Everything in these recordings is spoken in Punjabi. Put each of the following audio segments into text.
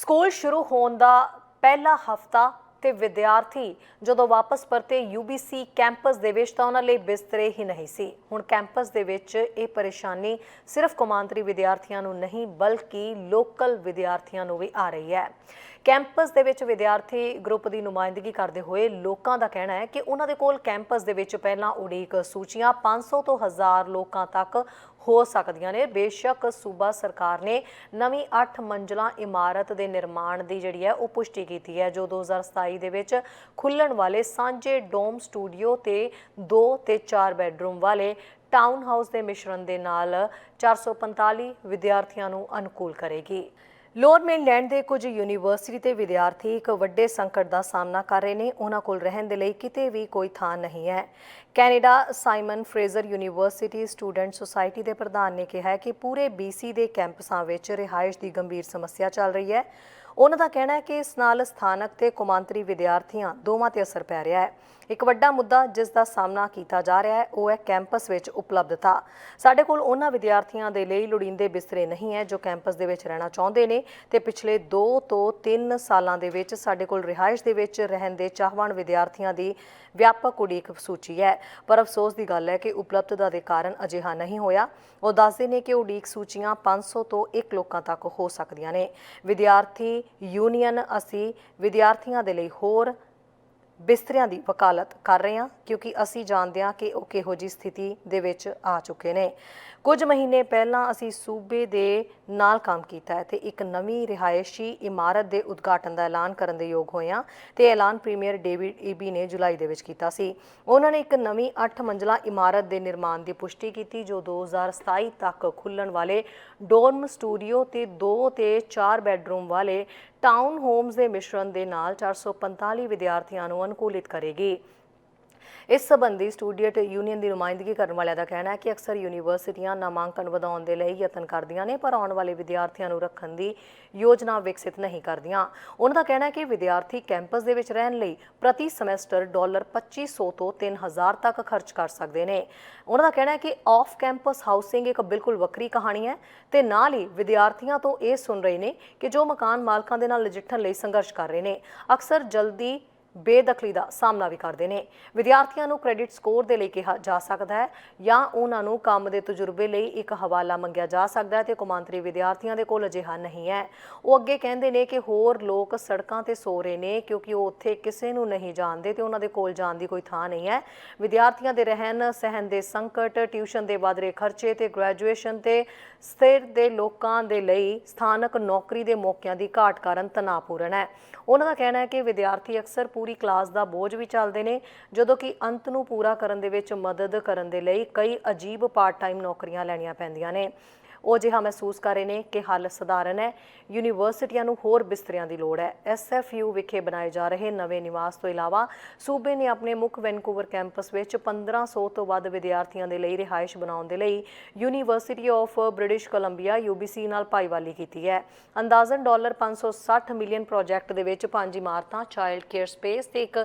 ਸਕੂਲ ਸ਼ੁਰੂ ਹੋਣ ਦਾ ਪਹਿਲਾ ਹਫਤਾ ਤੇ ਵਿਦਿਆਰਥੀ ਜਦੋਂ ਵਾਪਸ ਪਰਤੇ UBC ਕੈਂਪਸ ਦੇ ਵਿੱਚ ਤਾਂ ਉਹਨਾਂ ਲਈ ਬਿਸਤਰੇ ਹੀ ਨਹੀਂ ਸੀ। ਹੁਣ ਕੈਂਪਸ ਦੇ ਵਿੱਚ ਇਹ ਪਰੇਸ਼ਾਨੀ ਸਿਰਫ ਕੌਮਾਂਤਰੀ ਵਿਦਿਆਰਥੀਆਂ ਨੂੰ ਨਹੀਂ, ਬਲਕਿ ਲੋਕਲ ਵਿਦਿਆਰਥੀਆਂ ਨੂੰ ਵੀ ਆ ਰਹੀ ਹੈ। ਕੈਂਪਸ ਦੇ ਵਿੱਚ ਵਿਦਿਆਰਥੀ ਗਰੁੱਪ ਦੀ ਨੁਮਾਇੰਦਗੀ ਕਰਦੇ ਹੋਏ ਲੋਕਾਂ ਦਾ ਕਹਿਣਾ ਹੈ ਕਿ ਉਹਨਾਂ ਦੇ ਕੋਲ ਕੈਂਪਸ ਦੇ ਵਿੱਚ ਪਹਿਲਾਂ ਉਡੀਕ ਸੂਚੀਆਂ 500 ਤੋਂ 1000 ਲੋਕਾਂ ਤੱਕ ਹੋ ਸਕਦੀਆਂ ਨੇ। ਬੇਸ਼ੱਕ ਸੂਬਾ ਸਰਕਾਰ ਨੇ ਨਵੀਂ 8 ਮੰਜ਼ਲਾ ਇਮਾਰਤ ਦੇ ਨਿਰਮਾਣ ਦੀ ਜਿਹੜੀ ਹੈ, ਉਹ ਪੁਸ਼ਟੀ ਕੀਤੀ ਹੈ, ਜੋ 2027 ਦੇ ਵਿੱਚ ਖੁੱਲਣ ਵਾਲੇ ਸਾਂਝੇ ਡੋਮ ਸਟੂਡੀਓ ਤੇ 2 ਤੇ 4 ਬੈੱਡਰੂਮ ਵਾਲੇ ਟਾਊਨ ਹਾਊਸ ਦੇ ਮਿਸ਼ਰਣ ਦੇ ਨਾਲ 445 ਵਿਦਿਆਰਥੀਆਂ ਨੂੰ ਅਨੁਕੂਲ ਕਰੇਗੀ। ਲੋਅਰ ਮੇਨਲੈਂਡ ਦੇ ਕੁਝ ਯੂਨੀਵਰਸਿਟੀ ਤੇ ਵਿਦਿਆਰਥੀ ਇੱਕ ਵੱਡੇ ਸੰਕਟ ਦਾ ਸਾਹਮਣਾ ਕਰ ਰਹੇ ਨੇ। ਉਹਨਾਂ ਕੋਲ ਰਹਿਣ ਦੇ ਲਈ ਕਿਤੇ ਵੀ ਕੋਈ ਥਾਂ ਨਹੀਂ ਹੈ। Canada Simon Fraser university student society ਦੇ ਪ੍ਰਧਾਨ ਨੇ ਕਿਹਾ ਹੈ ਕਿ ਪੂਰੇ BC ਦੇ ਕੈਂਪਸਾਂ ਵਿੱਚ ਰਿਹਾਇਸ਼ ਦੀ ਗੰਭੀਰ ਸਮੱਸਿਆ ਚੱਲ ਰਹੀ ਹੈ। ਉਹਨਾਂ ਦਾ ਕਹਿਣਾ ਹੈ ਕਿ ਇਸ ਨਾਲ ਸਥਾਨਕ ਤੇ ਕੌਮਾਂਤਰੀ ਵਿਦਿਆਰਥੀਆਂ ਦੋਵਾਂ ਤੇ ਅਸਰ ਪੈ ਰਿਹਾ ਹੈ। ਇੱਕ ਵੱਡਾ ਮੁੱਦਾ ਜਿਸ ਦਾ ਸਾਹਮਣਾ ਕੀਤਾ ਜਾ ਰਿਹਾ ਹੈ, ਉਹ ਹੈ ਕੈਂਪਸ ਵਿੱਚ ਉਪਲਬਧਤਾ। ਸਾਡੇ ਕੋਲ ਉਹਨਾਂ ਵਿਦਿਆਰਥੀਆਂ ਦੇ ਲਈ ਲੋੜੀਂਦੇ ਬਿਸਤਰੇ ਨਹੀਂ ਹੈ ਜੋ ਕੈਂਪਸ ਦੇ ਵਿੱਚ ਰਹਿਣਾ ਚਾਹੁੰਦੇ ਨੇ ਤੇ ਪਿਛਲੇ 2 ਤੋਂ 3 ਸਾਲਾਂ ਦੇ ਵਿੱਚ ਸਾਡੇ ਕੋਲ ਰਿਹਾਇਸ਼ ਦੇ ਵਿੱਚ ਰਹਿਣ ਦੇ ਚਾਹਵਾਨ ਵਿਦਿਆਰਥੀਆਂ ਦੀ ਵਿਆਪਕ ਉਡੀਕ ਸੂਚੀ ਹੈ। ਪਰ ਅਫਸੋਸ ਦੀ ਗੱਲ ਹੈ ਕਿ ਉਪਲਬਧਤਾ ਦੇ ਕਾਰਨ ਅਜਿਹਾ ਨਹੀਂ ਹੋਇਆ। ਉਹ ਦੱਸਦੇ ਨੇ ਕਿ ਉਡੀਕ ਸੂਚੀਆਂ 500 ਤੋਂ 1 ਲੋਕਾਂ ਤੱਕ ਹੋ ਸਕਦੀਆਂ ਨੇ। ਵਿਦਿਆਰਥੀ ਯੂਨੀਅਨ ਅਸੀਂ ਵਿਦਿਆਰਥੀਆਂ ਦੇ ਲਈ ਹੋਰ ਬਿਸਤਰਿਆਂ ਦੀ ਵਕਾਲਤ ਕਰ ਰਹੇ ਹਾਂ, ਕਿਉਂਕਿ ਅਸੀਂ ਜਾਣਦੇ ਹਾਂ ਕਿ ਉਹ ਕਿਹੋ ਜੀ ਸਥਿਤੀ ਦੇ ਵਿੱਚ ਆ ਚੁੱਕੇ ਨੇ। ਕੁਝ ਮਹੀਨੇ ਪਹਿਲਾਂ ਅਸੀਂ ਸੂਬੇ ਦੇ ਨਾਲ ਕੰਮ ਕੀਤਾ ਹੈ ਤੇ ਇੱਕ ਨਵੀਂ ਰਿਹਾਇਸ਼ੀ ਇਮਾਰਤ ਦੇ ਉਦਘਾਟਨ ਦਾ ਐਲਾਨ ਕਰਨ ਦੇ ਯੋਗ ਹੋਏ ਹਾਂ ਤੇ ਐਲਾਨ ਪ੍ਰੀਮੀਅਰ ਡੇਵਿਡ ਈਬੀ ਨੇ ਜੁਲਾਈ ਦੇ ਵਿੱਚ ਕੀਤਾ ਸੀ। ਉਹਨਾਂ ਨੇ ਇੱਕ ਨਵੀਂ 8 ਮੰਜ਼ਲਾ ਇਮਾਰਤ ਦੇ ਨਿਰਮਾਣ ਦੀ ਪੁਸ਼ਟੀ ਕੀਤੀ, ਜੋ 2027 ਤੱਕ ਖੁੱਲਣ ਵਾਲੇ ਡੋਰਮ ਸਟੂਡੀਓ ਤੇ 2 ਤੇ 4 ਬੈੱਡਰੂਮ ਵਾਲੇ ਟਾਊਨ ਹੋਮਸ ਦੇ ਮਿਸ਼ਰਣ ਦੇ ਨਾਲ 445 ਵਿਦਿਆਰਥੀਆਂ ਨੂੰ ਅਨੁਕੂਲਿਤ ਕਰੇਗੀ। ਇਸ ਸਬੰਧੀ ਸਟੂਡੈਂਟ ਯੂਨੀਅਨ ਦੀ ਨੁਮਾਇੰਦਗੀ ਕਰਨ ਵਾਲਿਆਂ ਦਾ ਕਹਿਣਾ ਹੈ ਕਿ ਅਕਸਰ ਯੂਨੀਵਰਸਿਟੀਆਂ ਨਾਮਾਂਕਨ ਵਧਾਉਣ ਦੇ ਲਈ ਯਤਨ ਕਰਦੀਆਂ ਨੇ, ਪਰ ਆਉਣ ਵਾਲੇ ਵਿਦਿਆਰਥੀਆਂ ਨੂੰ ਰੱਖਣ ਦੀ ਯੋਜਨਾ ਵਿਕਸਿਤ ਨਹੀਂ ਕਰਦੀਆਂ। ਉਹਨਾਂ ਦਾ ਕਹਿਣਾ ਹੈ ਕਿ ਵਿਦਿਆਰਥੀ ਕੈਂਪਸ ਦੇ ਵਿੱਚ ਰਹਿਣ ਲਈ ਪ੍ਰਤੀ ਸਮੈਸਟਰ ਡਾਲਰ 2500 ਤੋਂ 3000 ਤੱਕ ਖਰਚ ਕਰ ਸਕਦੇ ਨੇ। ਉਹਨਾਂ ਦਾ ਕਹਿਣਾ ਹੈ ਕਿ ਆਫ ਕੈਂਪਸ ਹਾਊਸਿੰਗ ਇੱਕ ਬਿਲਕੁਲ ਵੱਖਰੀ ਕਹਾਣੀ ਹੈ ਤੇ ਨਾਲ ਹੀ ਵਿਦਿਆਰਥੀਆਂ ਤੋਂ ਇਹ ਸੁਣ ਰਹੇ ਨੇ ਕਿ ਜੋ ਮਕਾਨ ਮਾਲਕਾਂ ਦੇ ਨਾਲ ਨਜਿੱਠਣ ਲਈ ਸੰਘਰਸ਼ ਕਰ ਰਹੇ ਨੇ। ਅਕਸਰ ਜਲਦੀ ਬੇਦਖਲੀ ਦਾ ਸਾਹਮਣਾ ਵੀ ਕਰਦੇ ਨੇ। ਵਿਦਿਆਰਥੀਆਂ ਨੂੰ ਕ੍ਰੈਡਿਟ ਸਕੋਰ ਦੇ ਲਈ ਕਿਹਾ ਜਾ ਸਕਦਾ ਹੈ ਜਾਂ ਉਹਨਾਂ ਨੂੰ ਕੰਮ ਦੇ ਤਜਰਬੇ ਲਈ ਇੱਕ ਹਵਾਲਾ ਮੰਗਿਆ ਜਾ ਸਕਦਾ ਹੈ ਤੇ ਕੌਮਾਂਤਰੀ ਵਿਦਿਆਰਥੀਆਂ ਦੇ ਕੋਲ ਅਜਿਹਾ ਨਹੀਂ ਹੈ। ਉਹ ਅੱਗੇ ਕਹਿੰਦੇ ਨੇ ਕਿ ਹੋਰ ਲੋਕ ਸੜਕਾਂ ਤੇ ਸੋ ਰਹੇ ਨੇ ਕਿਉਂਕਿ ਉਹ ਉੱਥੇ ਕਿਸੇ ਨੂੰ ਨਹੀਂ ਜਾਣਦੇ ਤੇ ਉਹਨਾਂ ਦੇ ਕੋਲ ਜਾਣ ਦੀ ਕੋਈ ਥਾਂ ਨਹੀਂ ਹੈ। ਵਿਦਿਆਰਥੀਆਂ ਦੇ ਰਹਿਣ, ਸਹਿਣ ਦੇ ਸੰਕਟ, ਟਿਊਸ਼ਨ ਦੇ ਵਧ ਰਹੇ ਖਰਚੇ ਤੇ ਗ੍ਰੈਜੂਏਸ਼ਨ ਤੇ ਸਥਿਰ ਦੇ ਲੋਕਾਂ ਦੇ ਲਈ ਸਥਾਨਕ ਨੌਕਰੀ ਦੇ ਮੌਕਿਆਂ ਦੀ ਘਾਟ ਕਾਰਨ ਤਣਾਅਪੂਰਨ ਹੈ। ਉਹਨਾਂ ਦਾ ਕਹਿਣਾ ਹੈ ਕਿ ਵਿਦਿਆਰਥੀ ਅਕਸਰ ਪੂਰੀ ਕਲਾਸ ਦਾ ਬੋਝ ਵੀ ਚੱਲਦੇ ਨੇ, ਜਦੋਂ ਕਿ ਅੰਤ ਨੂੰ ਪੂਰਾ ਕਰਨ ਦੇ ਵਿੱਚ ਮਦਦ ਕਰਨ ਦੇ ਲਈ ਕਈ ਅਜੀਬ ਪਾਰਟ ਟਾਈਮ ਨੌਕਰੀਆਂ ਲੈਣੀਆਂ ਪੈਂਦੀਆਂ ਨੇ। ਉਹ ਜਿਹਾ ਮਹਿਸੂਸ ਕਰ ਰਹੇ ਨੇ ਕਿ ਹੱਲ ਸਧਾਰਨ ਹੈ। ਯੂਨੀਵਰਸਿਟੀਆਂ ਨੂੰ ਹੋਰ ਬਿਸਤਰਿਆਂ ਦੀ ਲੋੜ ਹੈ। ਐਸਐਫਯੂ ਵਿਖੇ ਬਣਾਏ ਜਾ ਰਹੇ ਨਵੇਂ ਨਿਵਾਸ ਤੋਂ ਇਲਾਵਾ ਸੂਬੇ ਨੇ ਆਪਣੇ ਮੁੱਖ ਵੈਨਕੂਵਰ ਕੈਂਪਸ ਵਿੱਚ 1500 ਤੋਂ ਵੱਧ ਵਿਦਿਆਰਥੀਆਂ ਦੇ ਲਈ ਰਿਹਾਇਸ਼ ਬਣਾਉਣ ਦੇ ਲਈ university of British Columbia UBC ਨਾਲ ਭਾਈਵਾਲੀ ਕੀਤੀ ਹੈ। ਅੰਦਾਜ਼ਨ ਡਾਲਰ 560 ਮਿਲੀਅਨ ਪ੍ਰੋਜੈਕਟ ਦੇ ਵਿੱਚ ਪੰਜ ਇਮਾਰਤਾਂ, ਚਾਈਲਡ ਕੇਅਰ ਸਪੇਸ ਤੇ ਇੱਕ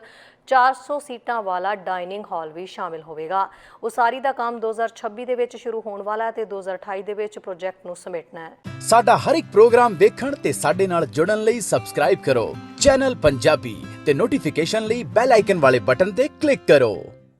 400 ਸੀਟਾਂ ਵਾਲਾ ਡਾਈਨਿੰਗ ਹਾਲ ਵੀ ਸ਼ਾਮਿਲ ਹੋਵੇਗਾ। ਉਸਾਰੀ ਦਾ ਕੰਮ 2026 ਦੇ ਵਿੱਚ ਸ਼ੁਰੂ ਹੋਣ ਵਾਲਾ ਹੈ ਤੇ 2028 ਦੇ ਵਿੱਚ ਪ੍ਰੋਜੈਕਟ ਨੂੰ ਸਮੇਟਣਾ ਹੈ। ਸਾਡਾ ਹਰ ਇੱਕ ਪ੍ਰੋਗਰਾਮ ਦੇਖਣ ਤੇ ਸਾਡੇ ਨਾਲ ਜੁੜਨ ਲਈ ਸਬਸਕ੍ਰਾਈਬ ਕਰੋ। ਚੈਨਲ ਪੰਜਾਬੀ ਤੇ ਨੋਟੀਫਿਕੇਸ਼ਨ ਲਈ ਬੈਲ ਆਈਕਨ ਵਾਲੇ ਬਟਨ ਤੇ ਕਲਿੱਕ ਕਰੋ।